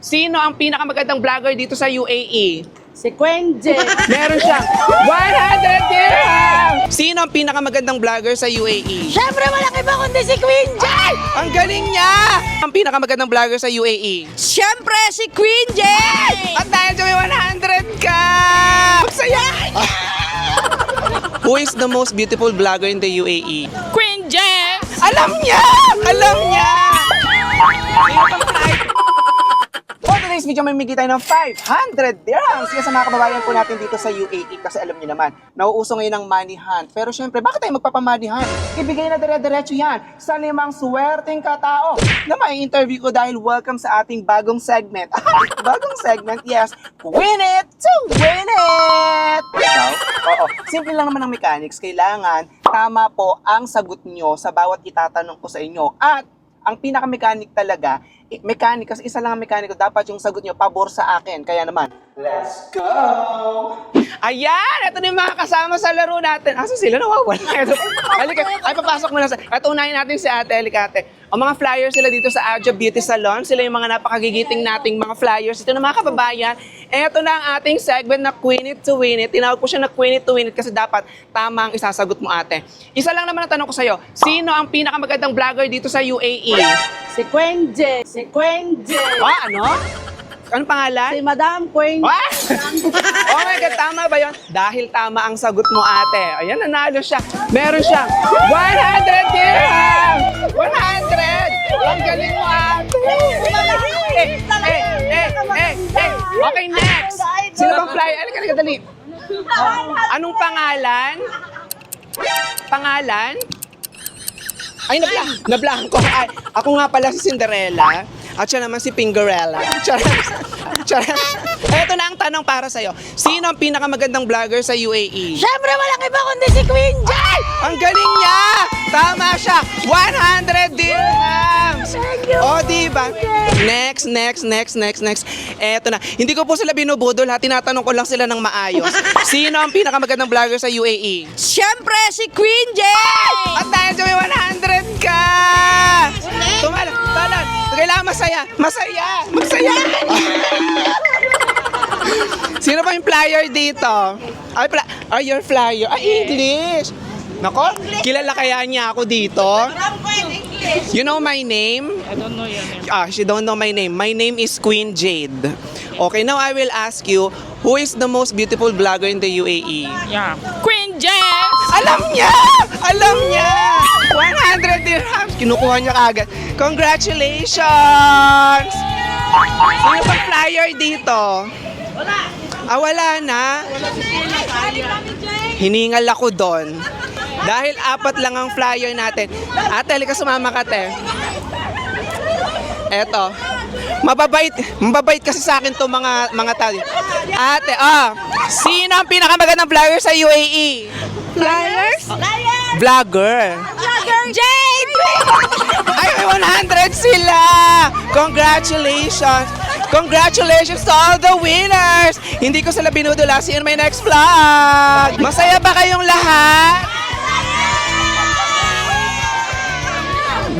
Sino ang pinakamagandang vlogger dito sa UAE? Si Quenje. Meron siyang 100 dirham! Sino ang pinakamagandang vlogger sa UAE? Siyempre, walang iba kundi si Quenje! Ang galing niya! Ang pinakamagandang vlogger sa UAE. Siyempre, si Quenje! At dahil sa may 100 ka! Saya! Who is the most beautiful vlogger in the UAE? Quenje! Alam niya! Alam niya! Video, may migay tayo ng 500 dirhams kaya sa mga kababayan po natin dito sa UAE kasi alam niyo naman, nauuso ngayon ng money hunt. Pero syempre, bakit tayo magpapammoney hunt? Ibigay na dire-diretso yan sa limang swerteng katao na may interview ko dahil welcome sa ating bagong segment. bagong segment, yes. Win it to win it! Ikaw? Oo. Simple lang naman ang mechanics. Kailangan tama po ang sagot nyo sa bawat itatanong ko sa inyo. At ang pinaka-mechanic talaga, mechanic, kasi isa lang ang mekaniko, dapat yung sagot nyo pabor sa akin. Kaya naman, let's go! Ayan! Ito na yung mga kasama sa laro natin. Asa sila? Nawawala. Ito. Halika. Ay, papasok muna sa... At unahin natin si ate. Halika ate. O mga flyers sila dito sa Aja Beauty Salon. Sila yung mga napakagigiting nating mga flyers. Ito na mga kababayan. Ito na ang ating segment na Queen It to Win It. Tinawag ko siya na Queen It to Win It kasi dapat tama ang isasagot mo ate. Isa lang naman ang tanong ko sa'yo. Sino ang pinakamagandang vlogger dito sa UAE? Si Quenje! Si Quenje! Ah, ano? Anong pangalan? Si Madam Quenje! Ah! oh my God, tama ba yun? Dahil tama ang sagot mo, ate. Ayan, nanalo siya. Meron siyang 100 dirham! 100! Ang galing mo, ate! Eh, eh, eh, eh, eh. Okay, next. Sino bang fly? Alika, alika, dali. Anong pangalan? Pangalan? Ay, nabla nablangko. Ay, ako nga pala si Cinderella. At siya naman si Pingerella. Charot. Charot. Eto na ang tanong para sa'yo. Sino ang pinakamagandang vlogger sa UAE? Siyempre, walang iba kundi si Quenje! Ang galing niya! Tama siya! 100 dirhams! Thank you. O, diba? Next, next, next, next, next. Eto na. Hindi ko po sila binubudol ha. Tinatanong ko lang sila ng maayos. Sino ang pinakamagandang vlogger sa UAE? Siyempre, si Quenje! At dahil sa may 100 ka! Tumalon, talon. Kailangan masaya. Masaya! Masaya! Sino pa yung flyer dito? Ay, pla Ay, your flyer. Ay, English! Nako, kilala kaya niya ako dito? You know my name? I don't know your name. Ah, she don't know my name. My name is Queen Jade. Okay, now I will ask you, who is the most beautiful vlogger in the UAE? Yeah. Quenje! Alam niya! Alam niya! 100 dirhams! Kinukuha niya kagad. Congratulations! Sino pang flyer dito? Wala. Ah, wala na? Hiningal ako doon. Dahil apat lang ang flyer natin. Ate, halika sumama ka, te. Eto. Mababait, mababait kasi sa akin to mga mga tao. Ate, ah, sino ang pinakamagandang vlogger sa UAE? Flyers? Vlogger. Vlogger! Jade! Ay, may 100 sila! Congratulations! Congratulations to all the winners! Hindi ko sila binudula. See you in my next vlog! Masaya ba kayong lahat?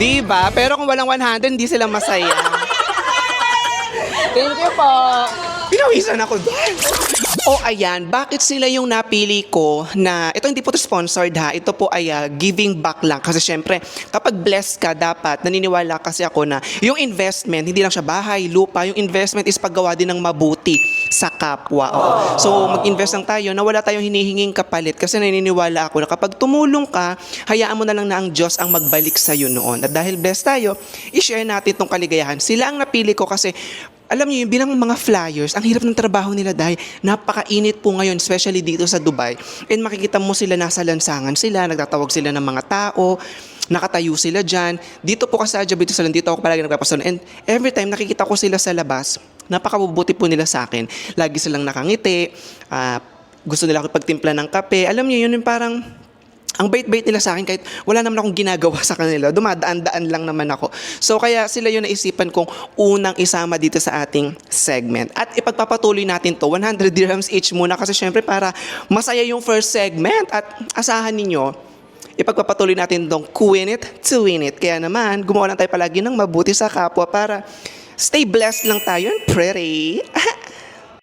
Di ba? Pero kung walang 100, hindi sila masaya. Thank you po. Pinawisan ako doon. O ayan, bakit sila yung napili ko na, ito hindi po sponsored ha, ito po ay ah, giving back lang. Kasi syempre, kapag blessed ka, dapat, naniniwala kasi ako na yung investment, hindi lang siya bahay, lupa, yung investment is paggawa din ng mabuti sa kapwa. Oo. So, mag-invest lang tayo na wala tayong hinihinging kapalit kasi naniniwala ako na kapag tumulong ka, hayaan mo na lang na ang Diyos ang magbalik sa iyo noon. At dahil blessed tayo, i-share natin itong kaligayahan. Sila ang napili ko kasi alam niyo yung bilang mga flyers, ang hirap ng trabaho nila dahil napakainit po ngayon, especially dito sa Dubai. And makikita mo sila nasa lansangan sila, nagtatawag sila ng mga tao, nakatayo sila dyan. Dito po kasi sa Ajabito Salon, dito ako palagi nagpapasalon. And every time nakikita ko sila sa labas, napakabubuti po nila sa akin. Lagi silang nakangiti, ah, gusto nila ako pagtimpla ng kape. Alam niyo, yun yung parang ang bait-bait nila sa akin kahit wala naman akong ginagawa sa kanila. Dumadaan-daan lang naman ako. So kaya sila yung naisipan kong unang isama dito sa ating segment. At ipagpapatuloy natin to 100 dirhams each muna kasi syempre para masaya yung first segment at asahan ninyo ipagpapatuloy natin tong win it to win it. Kaya naman, gumawa lang tayo palagi ng mabuti sa kapwa para Stay blessed lang tayo and pray.